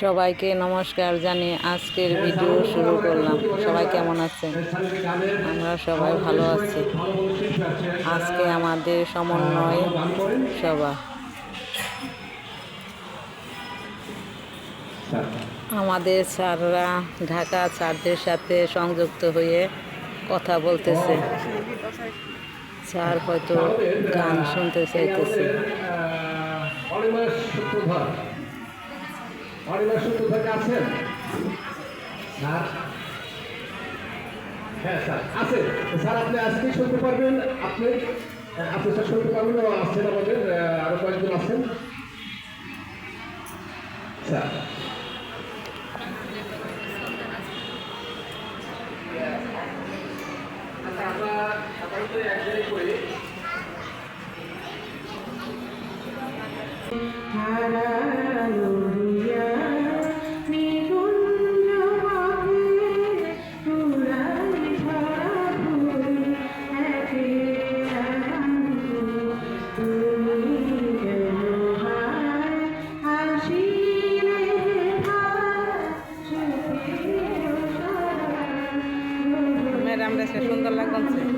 সবাইকে নমস্কার জানিয়ে আজকের ভিডিও শুরু করলাম। সবাই কেমন আছেন? আমরা সবাই ভালো আছি। আজকে আমাদের সমন্বয় সভা। আমাদের স্যাররা ঢাকা স্যারদের সাথে সংযুক্ত হয়ে কথা বলতেছে। স্যার হয়তো গান শুনতে চাইতেছে। আছেন স্যার হ্যাঁ স্যার আছে স্যার আপনি আজকে শুনতে পারবেন আপনি হ্যাঁ, আপনি স্যার শুনতে পারবেন আছেন আমাদের আহ, আরও কয়েকজন আছেন স্যার আচ্ছা আমরা সাধারণত এক জায়গায় করি ম্যাডাম সে সুন্দর লাগছে আজকে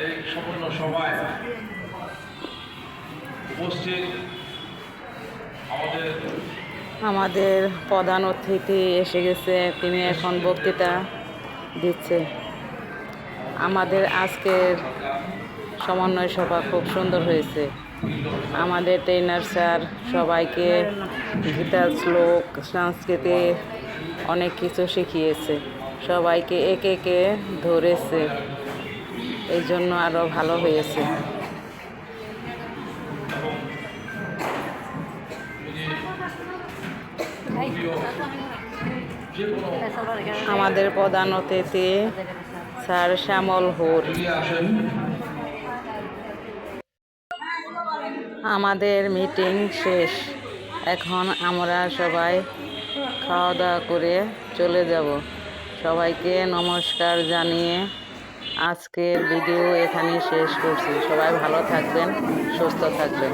এই সম্পূর্ণ উপস্থিত আমাদের আমাদের প্রধান অতিথি এসে গেছে, তিনি এখন বক্তৃতা দিচ্ছে। আমাদের আজকের সমন্বয় সভা খুব সুন্দর হয়েছে। আমাদের ট্রেনার স্যার সবাইকে গীতা শ্লোক সংস্কৃতি অনেক কিছু শিখিয়েছে। সবাইকে একে একে ধরেছে। এই জন্য আরও ভালো হয়েছে। আমাদের প্রধান অতিথি স্যার শ্যামল হোর। আমাদের মিটিং শেষ। এখন আমরা সবাই খাওয়া দাওয়া করে চলে যাব। সবাইকে নমস্কার জানিয়ে আজকের ভিডিও এখানে শেষ করছি। সবাই ভালো থাকবেন, সুস্থ থাকবেন।